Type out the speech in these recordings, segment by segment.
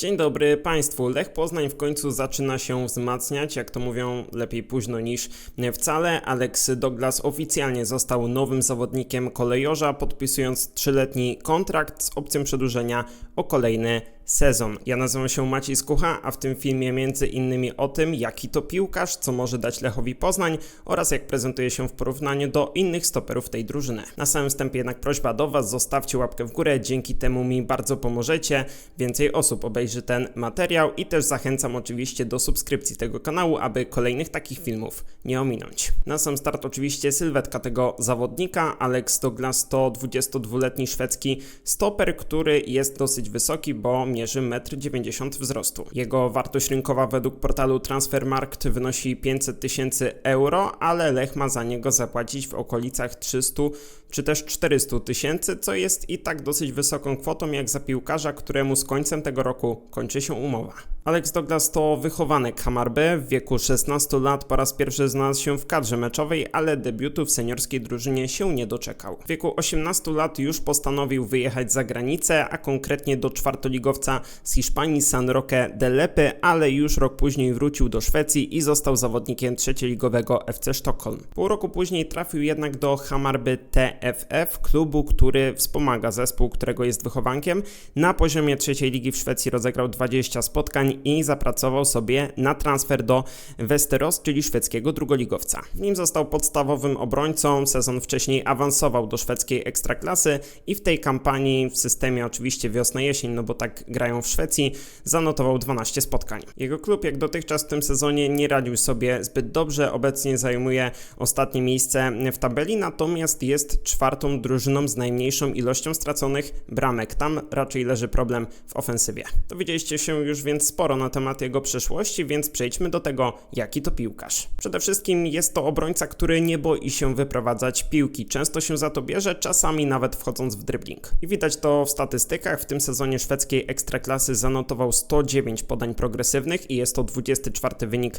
Dzień dobry Państwu. Lech Poznań w końcu zaczyna się wzmacniać, jak to mówią, lepiej późno niż wcale. Alex Douglas oficjalnie został nowym zawodnikiem kolejorza, podpisując trzyletni kontrakt z opcją przedłużenia o kolejny sezon. Ja nazywam się Maciej Skucha, a w tym filmie między innymi o tym, jaki to piłkarz, co może dać Lechowi Poznań oraz jak prezentuje się w porównaniu do innych stoperów tej drużyny. Na samym wstępie jednak prośba do Was, zostawcie łapkę w górę, dzięki temu mi bardzo pomożecie. Więcej osób obejrzy ten materiał i też zachęcam oczywiście do subskrypcji tego kanału, aby kolejnych takich filmów nie ominąć. Na sam start oczywiście sylwetka tego zawodnika. Alex Douglas to 22-letni szwedzki stoper, który jest dosyć wysoki, bo mierzy 1,90 m wzrostu. Jego wartość rynkowa według portalu Transfermarkt wynosi 500 tysięcy euro, ale Lech ma za niego zapłacić w okolicach 300 czy też 400 tysięcy, co jest i tak dosyć wysoką kwotą jak za piłkarza, któremu z końcem tego roku kończy się umowa. Alex Douglas to wychowanek Hamarby, w wieku 16 lat po raz pierwszy znalazł się w kadrze meczowej, ale debiutu w seniorskiej drużynie się nie doczekał. W wieku 18 lat już postanowił wyjechać za granicę, a konkretnie do czwartoligowca z Hiszpanii San Roque de Lepe, ale już rok później wrócił do Szwecji i został zawodnikiem trzecioligowego FC Sztokholm. Pół roku później trafił jednak do Hamarby TFF, klubu, który wspomaga zespół, którego jest wychowankiem. Na poziomie trzeciej ligi w Szwecji rozegrał 20 spotkań i zapracował sobie na transfer do Westeros, czyli szwedzkiego drugoligowca. Nim został podstawowym obrońcą, sezon wcześniej awansował do szwedzkiej ekstraklasy i w tej kampanii w systemie oczywiście wiosna-jesień, no bo tak grają w Szwecji, zanotował 12 spotkań. Jego klub jak dotychczas w tym sezonie nie radził sobie zbyt dobrze, obecnie zajmuje ostatnie miejsce w tabeli, natomiast jest czwartą drużyną z najmniejszą ilością straconych bramek. Tam raczej leży problem w ofensywie. Dowiedzieliście się już więc sporo na temat jego przeszłości, więc przejdźmy do tego, jaki to piłkarz. Przede wszystkim jest to obrońca, który nie boi się wyprowadzać piłki. Często się za to bierze, czasami nawet wchodząc w dribbling. I widać to w statystykach. W tym sezonie szwedzkiej ekstraklasy zanotował 109 podań progresywnych i jest to 24 wynik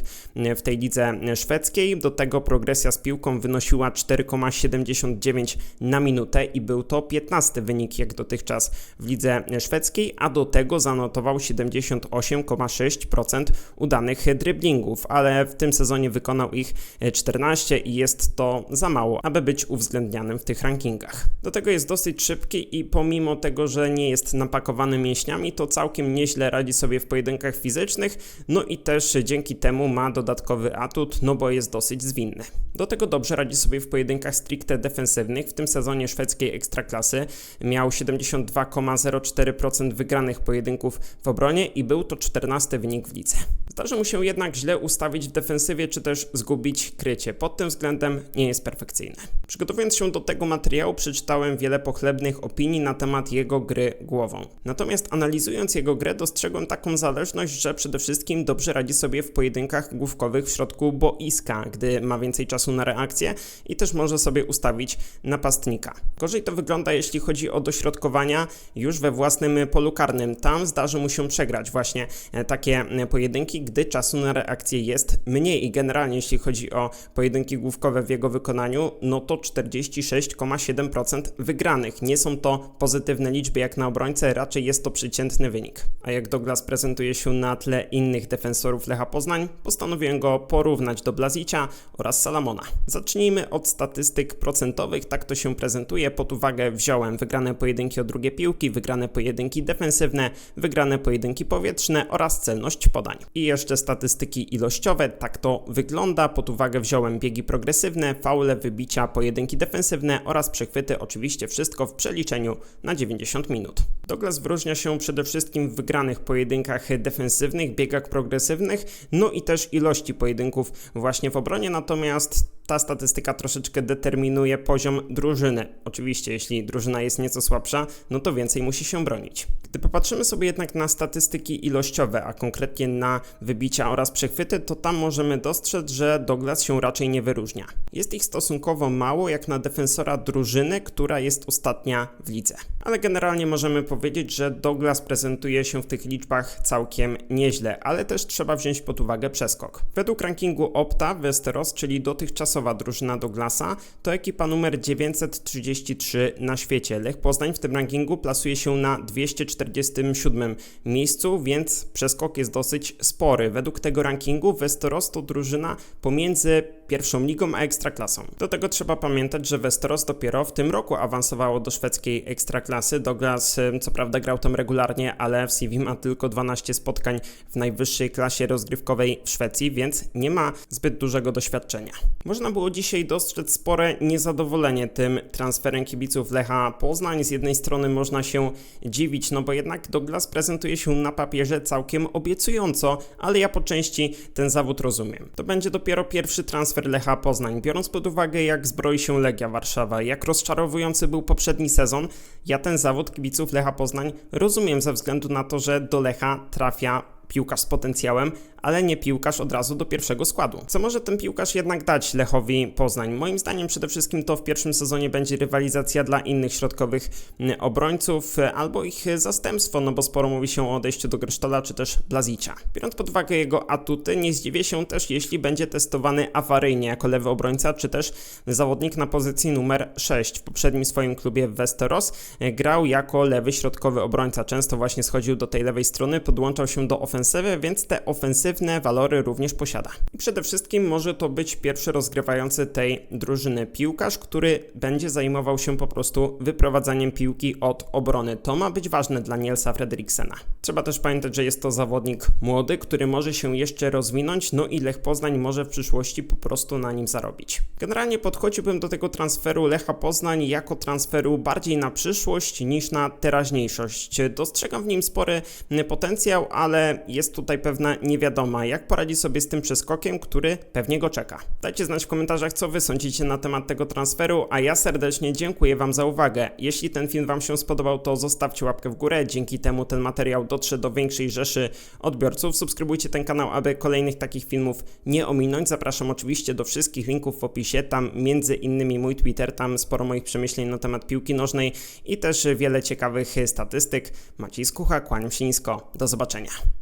w tej lidze szwedzkiej. Do tego progresja z piłką wynosiła 4,79 na minutę i był to 15 wynik jak dotychczas w lidze szwedzkiej, a do tego zanotował 78,6% udanych dribblingów, ale w tym sezonie wykonał ich 14 i jest to za mało, aby być uwzględnianym w tych rankingach. Do tego jest dosyć szybki i pomimo tego, że nie jest napakowany mięśniami, to całkiem nieźle radzi sobie w pojedynkach fizycznych, no i też dzięki temu ma dodatkowy atut, no bo jest dosyć zwinny. Do tego dobrze radzi sobie w pojedynkach stricte defensywnych. W tym sezonie szwedzkiej ekstraklasy miał 72,04% wygranych pojedynków w obronie i był to 14 wynik w lidze. Zdarzy mu się jednak źle ustawić w defensywie, czy też zgubić krycie. Pod tym względem nie jest perfekcyjny. Przygotowując się do tego materiału, przeczytałem wiele pochlebnych opinii na temat jego gry głową. Natomiast analizując jego grę, dostrzegłem taką zależność, że przede wszystkim dobrze radzi sobie w pojedynkach główkowych w środku boiska, gdy ma więcej czasu na reakcję i też może sobie ustawić napastnika. Gorzej to wygląda, jeśli chodzi o dośrodkowania już we własnym polu karnym. Tam zdarzy mu się przegrać właśnie e, takie e, gdy czasu na reakcję jest mniej i generalnie jeśli chodzi o pojedynki główkowe w jego wykonaniu, no to 46,7% wygranych. Nie są to pozytywne liczby jak na obrońcę, raczej jest to przeciętny wynik. A jak Douglas prezentuje się na tle innych defensorów Lecha Poznań, postanowiłem go porównać do Blazicia oraz Salamona. Zacznijmy od statystyk procentowych, tak to się prezentuje. Pod uwagę wziąłem wygrane pojedynki o drugie piłki, wygrane pojedynki defensywne, wygrane pojedynki powietrzne oraz celność podań. I jeszcze statystyki ilościowe, tak to wygląda. Pod uwagę wziąłem biegi progresywne, faule, wybicia, pojedynki defensywne oraz przechwyty, oczywiście wszystko w przeliczeniu na 90 minut. Douglas wyróżnia się przede wszystkim w wygranych pojedynkach defensywnych, biegach progresywnych, no i też ilości pojedynków właśnie w obronie, natomiast ta statystyka troszeczkę determinuje poziom drużyny. Oczywiście, jeśli drużyna jest nieco słabsza, no to więcej musi się bronić. Gdy popatrzymy sobie jednak na statystyki ilościowe, a konkretnie na wybicia oraz przechwyty, to tam możemy dostrzec, że Douglas się raczej nie wyróżnia. Jest ich stosunkowo mało jak na defensora drużyny, która jest ostatnia w lidze. Ale generalnie możemy powiedzieć, że Douglas prezentuje się w tych liczbach całkiem nieźle, ale też trzeba wziąć pod uwagę przeskok. Według rankingu Opta Westeros, czyli dotychczas awansowa drużyna Douglasa to ekipa numer 933 na świecie. Lech Poznań w tym rankingu plasuje się na 247 miejscu, więc przeskok jest dosyć spory. Według tego rankingu Westeros to drużyna pomiędzy pierwszą ligą a ekstraklasą. Do tego trzeba pamiętać, że Westeros dopiero w tym roku awansowało do szwedzkiej ekstraklasy. Douglas co prawda grał tam regularnie, ale w CV ma tylko 12 spotkań w najwyższej klasie rozgrywkowej w Szwecji, więc nie ma zbyt dużego doświadczenia. Można było dzisiaj dostrzec spore niezadowolenie tym transferem kibiców Lecha Poznań. Z jednej strony można się dziwić, no bo jednak Douglas prezentuje się na papierze całkiem obiecująco, ale ja po części ten zawód rozumiem. To będzie dopiero pierwszy transfer Lecha Poznań. Biorąc pod uwagę, jak zbroi się Legia Warszawa, jak rozczarowujący był poprzedni sezon, ja ten zawód kibiców Lecha Poznań rozumiem ze względu na to, że do Lecha trafia piłkarz z potencjałem, ale nie piłkarz od razu do pierwszego składu. Co może ten piłkarz jednak dać Lechowi Poznań? Moim zdaniem przede wszystkim to w pierwszym sezonie będzie rywalizacja dla innych środkowych obrońców albo ich zastępstwo, no bo sporo mówi się o odejściu do Gresztola czy też Blazicia. Biorąc pod uwagę jego atuty, nie zdziwię się też, jeśli będzie testowany awaryjnie jako lewy obrońca, czy też zawodnik na pozycji numer 6. W poprzednim swoim klubie w Westeros e, grał jako lewy środkowy obrońca. Często właśnie schodził do tej lewej strony, podłączał się do ofensywy, więc te ofensywne walory również posiada. I przede wszystkim może to być pierwszy rozgrywający tej drużyny piłkarz, który będzie zajmował się po prostu wyprowadzaniem piłki od obrony. To ma być ważne dla Nielsa Fredriksena. Trzeba też pamiętać, że jest to zawodnik młody, który może się jeszcze rozwinąć, no i Lech Poznań może w przyszłości po prostu na nim zarobić. Generalnie podchodziłbym do tego transferu Lecha Poznań jako transferu bardziej na przyszłość niż na teraźniejszość. Dostrzegam w nim spory potencjał, ale jest tutaj pewna niewiadoma, jak poradzi sobie z tym przeskokiem, który pewnie go czeka. Dajcie znać w komentarzach, co wy sądzicie na temat tego transferu, a ja serdecznie dziękuję wam za uwagę. Jeśli ten film wam się spodobał, to zostawcie łapkę w górę, dzięki temu ten materiał dotrze do większej rzeszy odbiorców. Subskrybujcie ten kanał, aby kolejnych takich filmów nie ominąć. Zapraszam oczywiście do wszystkich linków w opisie, tam między innymi mój Twitter, tam sporo moich przemyśleń na temat piłki nożnej i też wiele ciekawych statystyk. Maciej Skucha, kłaniam się nisko, do zobaczenia.